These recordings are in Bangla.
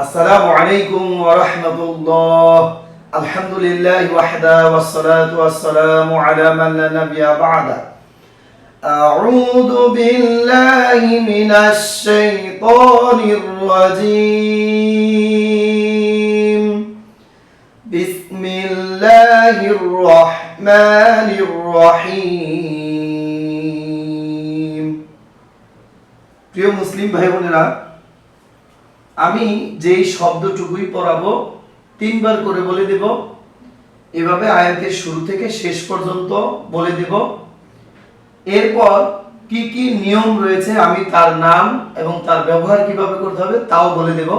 السلام عليكم ورحمة الله الحمد لله وحده والصلاة والسلام على من لا نبي بعده أعوذ بالله من الشيطان الرجيم بسم الله الرحمن الرحيم প্রিয় মুসলিম ভাই বোনেরা আমি যেই শব্দটুকুই পড়াবো, তিনবার করে বলে দেব। এভাবে আয়াতের শুরু থেকে শেষ পর্যন্ত বলে দেব। এরপর কি কি নিয়ম রয়েছে, আমি তার নাম এবং তার ব্যবহার কীভাবে করতে হবে তাও বলে দেব।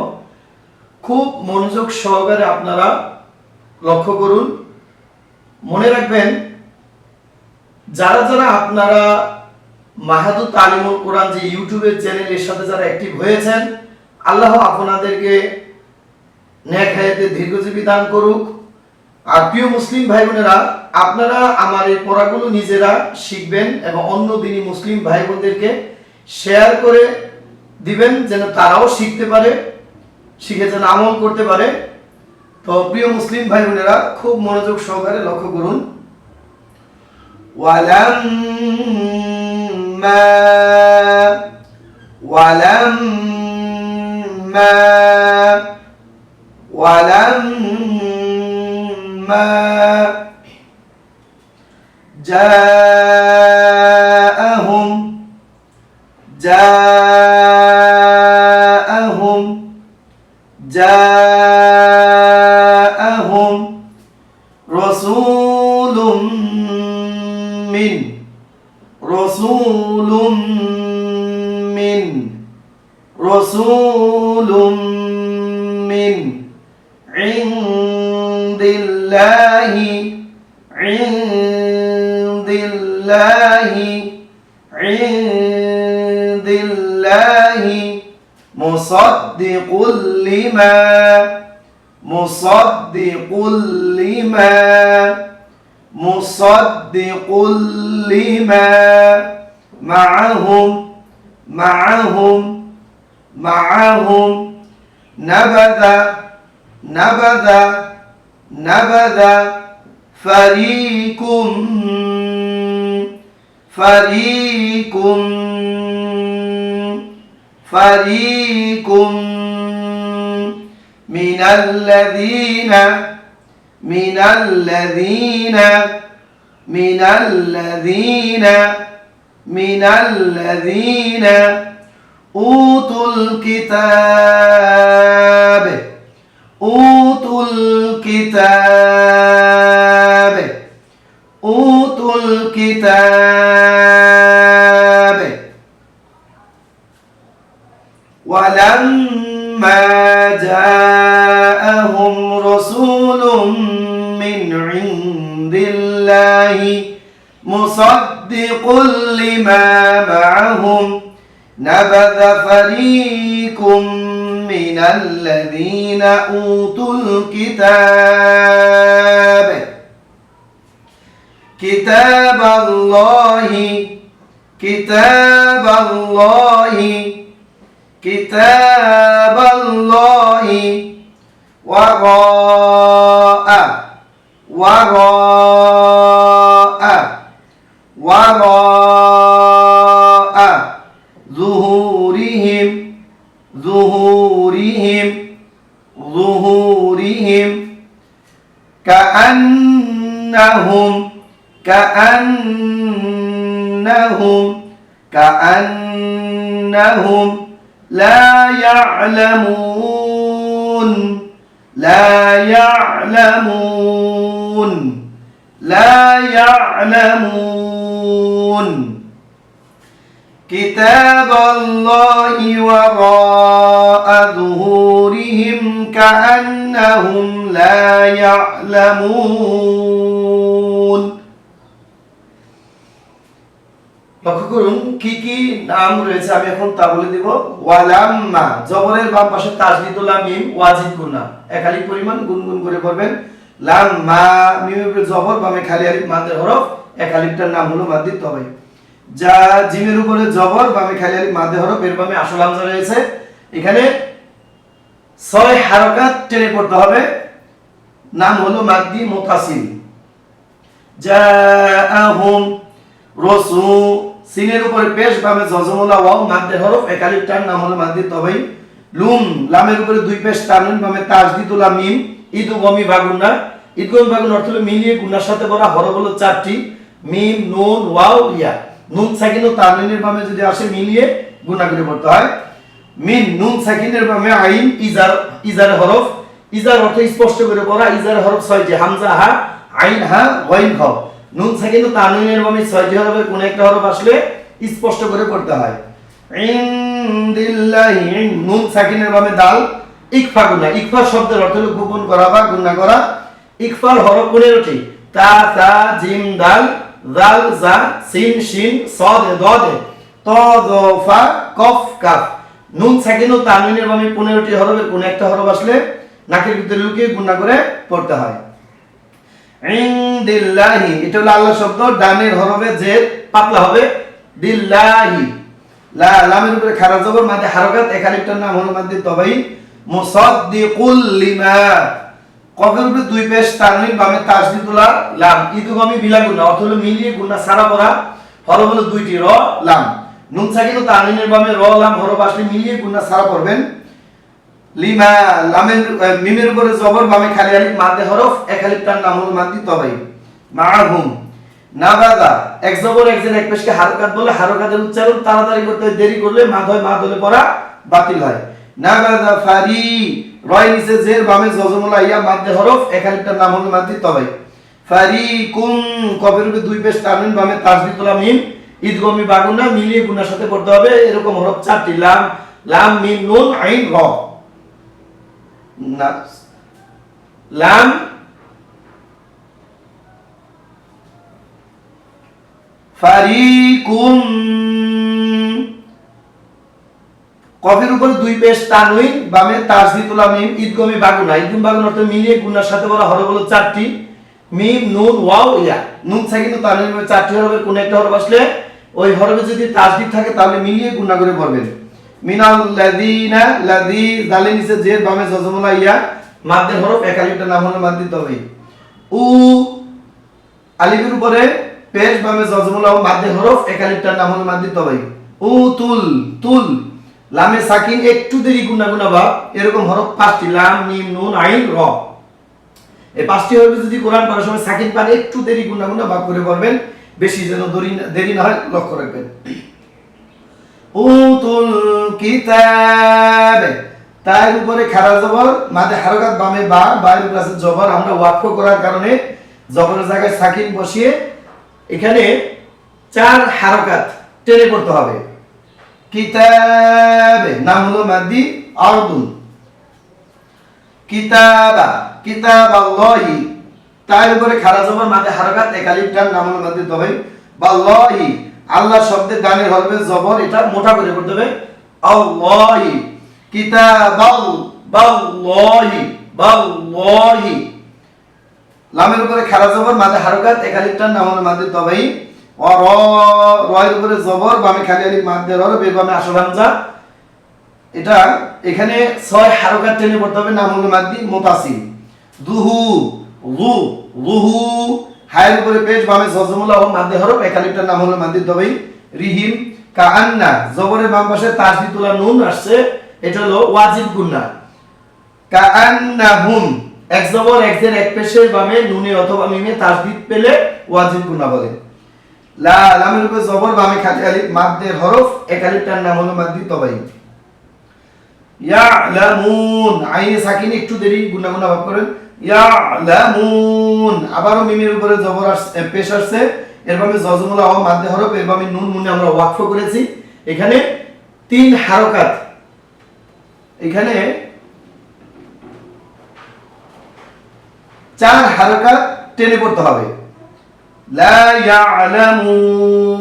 খুব মনোযোগ সহকারে আপনারা লক্ষ্য করুন। মনে রাখবেন, যারা যারা আপনারা মাহাদু তালিমুল কোরআন যে ইউটিউবের চ্যানেলের সাথে যারা অ্যাক্টিভ হয়েছেন আল্লাহ আপনাদেরকে ন্যাক হায়াতে দীর্ঘজীবী দান করুক। আর প্রিয় মুসলিম ভাই বোনেরা আপনারা আমার এই পড়াগুলো নিজেরা শিখবেন এবং অন্য দিনই মুসলিম ভাই বোনদেরকে শেয়ার করে দিবেন যেন তারাও শিখতে পারে, শিখে যেন আমল করতে পারে। তো প্রিয় মুসলিম ভাই বোনেরা খুব মনোযোগ সহকারে লক্ষ্য করুন। ওয়ালাম ওয়ালাম ولما ولما جاءهم جاءهم جاءهم رسول من رسول من رسول من عند الله عند الله عند الله مصدق لما مصدق لما مصدق لما معهم معهم معهم. نبذ نبذ نبذ فريق فريق فريق من الذين من الذين من الذين من الذين أوتوا الكتاب أوتوا الكتاب أوتوا الكتاب ولما جاءهم رسول من عند الله مصدق لما معهم نبذ فريق من الذين أوتوا الكتاب. كتاب الله كتاب الله كتاب الله. وراء وراء وراء. كأنهم كأنهم كأنهم لا يعلمون لا يعلمون لا يعلمون كتاب الله وراء ظهورهم كأنهم لا يعلمون লক্ষ্য করুন কি কি নাম রয়েছে আমি এখন তা বলে দিব ওয়ালাম্মা জবরের বাম পাশে তাজদিদুল্লাহ মিম ওয়াজিব গুনা একালিক পরিমাণ গুনগুন করে পড়বেন লাম্মা মিমের উপরে জবর বামে খালি আলিফ মাদের হরফ এক আলিফটার নাম হলো মাদ্দিদ তবে যা জিমের উপরে জবর, বামে খালি আলিফ মাদে হরফ, এর বামে আসল হামজা রয়েছে। এখানে ছয় হারকাত টেনে পড়তে হবে। নাম হলো মাদ্দি মুতাসিল জাআহুম রসু, সিনের উপরে পেশ, বামে জজমুলা ওয়াও মাদ্দে হরফ একালিফ টান নাম হলো মাদ্দি তবাই। লুম, লামের উপরে দুই পেশ টানুন বামে তাজদিদুলা মিম ইদু গমি বাগুন্না ইদগমি বাগুন অর্থ হলো মিলিয়ে গুন্নার সাথে বলা হরফ হলো চারটি। মিম, নুন, ওয়াও, ইয়া। নুন সাকিন ও তানুনের বামে যদি আসে মিলিয়ে গুণা করে পড়তে হয়। মিন নুন সাকিনের বামে আইন, ইজার ইজার হরফ। ইজার অর্থ স্পষ্ট করে পড়া ইজার হরফ ছয়টি হামজা, হা, আইন, হা, ওয়াইন খ নুন সাকিন ও তানুনের বামে ছয়টি হরফের কোন একটা হরফ আসলে স্পষ্ট করে পড়তে হয়। নুন সাকিনের বামে দাল, ইকফা গুনা ইকফা শব্দের অর্থ হলো গোপন করা বা গুণা করা। ইকফার হরফ পনেরোটি তা তা জিম, দাল দাল জা সিন শিন সদ দদ ত দ ফা কফ কাফ নুন সাকিন ও তানবিনের বামে পনেরোটি হরফের কোন একটা হরফ আসলে নাকের ভিতরে লুকিয়ে গুণা করে পড়তে হয়। ইনদিল্লাহি, এটা হলো আল্লাহ শব্দ, ডানের হরফে জেদ, পাতলা হবে। দিল্লাহি, লা, লামের উপরে খারা জবর, মাঝে হারকাত একালিফটার নাম হলো মাদ্দি তবাই মুসাদ্দিকুল লিমা। কফের উপরে দুই পেশ তানবিন বামে তাসদিদুলা লাম। ইদুগামি বিলা গুণা অর্থ হলো মিলিয়ে গুণা সারা পড়া, হরফ হলো দুইটি র, লাম। নুন সাকিন ও তানবিনের বামে র, লাম, হরফ আসলে মিলিয়ে গুণা সারা পড়বেন। লিমা, লামের মিমের উপরে জবর, বামে খালি আলিফ মাদ্দে হরফ, এক আলিফ তার নাম হলো মাদ্দি তবাই। মাআহুম নাবাদা, এক জবর, এক জের, এক পেশকে হারকাত বলে হারকাতের উচ্চারণ তাড়াতাড়ি করতে দেরি করলে মাদ হয় মাদ হলে পড়া বাতিল হয়। নাবাদা ফারি রয় নিচে জের বামে জজমুলা ইয়া মাদ্দে হরফ এক নাম হলো মাদ্দি তবাই। ফারি কুম কবের উপরে দুই পেশ তামিন বামে তাসদিতুলা মিম, ঈদগমি বাগুনা মিলিয়ে গুনার সাথে পড়তে হবে, এরকম হরফ চারটি, লাম লাম, মিম, নুন, আইন, র। লাম ফারিকুম কফের উপরে দুই পেশ তানউইন বামে তাসদিতুলা মিম ঈদগমি বাগুনা ঈদগম বাগুনা অর্থ মিলিয়ে গুনার সাথে বলা হরফ হলো চারটি। মিম, নুন, ওয়াও, ইয়া। নুন সাকিন বামে চারটি হরফের কোন একটা হরফ আসলে ওই হরফে যদি তাসদিদ থাকে তাহলে মিলিয়ে গুণা করে পড়বেন। মিনাল লাযিনা লাযি দালের নিচে জের বামে জজমুলা ইয়া মাদ্দের হরফ একালিফটা নাম হলো মাদ্দি তবে। উ, আলিফের উপরে পেশ বামে জজমুল ও মাদ্দে হরফ একালিফটার নাম হলো মাদ্দি তবাই উ, তুল তুল। লামে সাকিন একটু দেরি গুনা গুনা ভাব এরকম হরফ পাঁচটি, লাম, মিম, নুন, আইন, র। এই পাঁচটি হরফে যদি কোরআন পড়ার সময় সাকিন পান, একটু দেরি গুনা গুনা ভাব করে পড়বেন বেশি যেন দেরি না- হয়, লক্ষ্য রাখবেন। উতুল কিতাব, তার উপরে খারা জবর, মাঝে হারকাত বামে বা, বাইরে উপরে জবর, আমরা ওয়াক্ফ করার কারণে জবরের জায়গায় সাকিন বসিয়ে এখানে চার হারকাত টেনে পড়তে হবে। কিতাবে, নাম হলো মাদ্দি আরদুন কিতাবা কিতাব আল্লাহি তার উপরে খারা জবর মাঝে হারকাত একালিফটার নাম হলো মাদ্দি তবে বাল্লাহি আল্লাহ শব্দের গানের হরবে জবর, এটা মোটা করে করতে হবে। আল্লাহি, কিতাবাল, বাল্লাহি বাল্লাহি। লামের উপরে খারা জবর মাঝে হারকাত একালিফটার নাম হলো মাদ্দি তবেই ও র রয়ের উপরে জবর, বামে খালি আলিফ বের বামে হামজা। এটা এখানে ছয় হারকাত টেনে পড়তে হবে মুতাসিল। দুহু হায়ের উপরে পেশ, বামে হরফ নাম হলো তবেই রিহিম। কাআন্না, জবরের বাম পাশে তাসদিতুলা নুন আসছে, এটা হলো ওয়াজিব গুন্না। কাআন্নাহুম এক জবর, এক জের, এক পেশের বামে নুনে অথবা মিমে তাসদিদ পেলে ওয়াজিব গুন্না বলে। লা লামের উপরে জবর বামে খালি আলিফ মাদ্দের হরফ এক আলিফটার নাম হলো মাদ্দি তবাই। ইয়ালামুন, আইনে সাকিন একটু দেরি গুনা গুনা ভাব করেন। ইয়ালামুন, আবারও মিমের উপরে জবর আসছে পেশ আসছে। এর বামে জজমুলা ও মাদ্দে হরফ, এর বামে নুন মুনে আমরা ওয়াকফ করেছি। এখানে তিন হারকাত। এখানে চার হারকাত টেনে পড়তে হবে। লা ইয়ালামুন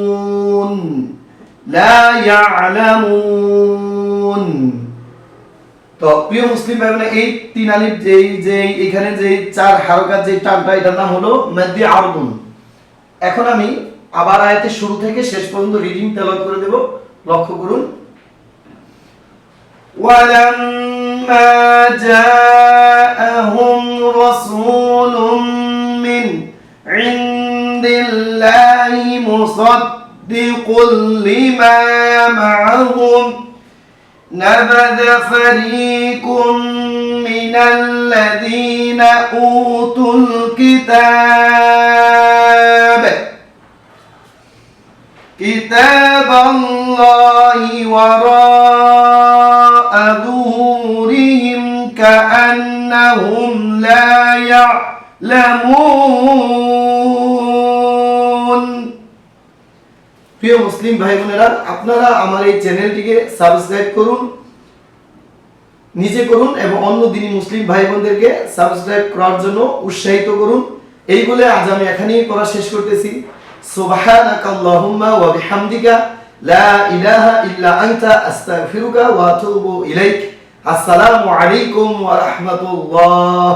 লা ইয়ালামুন তো প্রিয় মুসলিম ভাই বোনেরা, এই তিন আলিফ যেই যে এখানে যে চার হারকাত যে টানটা এটার নাম হলো মাদ্দি আরদুন এখন আমি আবার আয়াতের শুরু থেকে শেষ পর্যন্ত রিডিং তেলাওয়াত করে দেব লক্ষ্য করুন ولما فلما مصدق لما معهم. نبذ فريق من الذين أوتوا الكتاب. كتاب الله وراء ظهورهم كأنهم لا يعلمون. প্রিয় মুসলিম ভাই বোনেরা আপনারা আমার এই চ্যানেলটিকে সাবস্ক্রাইব করুন, নিজে করুন এবং অন্য দিনী মুসলিম ভাই বোনদেরকে সাবস্ক্রাইব করার জন্য উৎসাহিত করুন। এই বলে আজ আমি এখানেই পড়া শেষ করতেছি। আসসালামু আলাইকুম ওয়া রাহমাতুল্লাহ।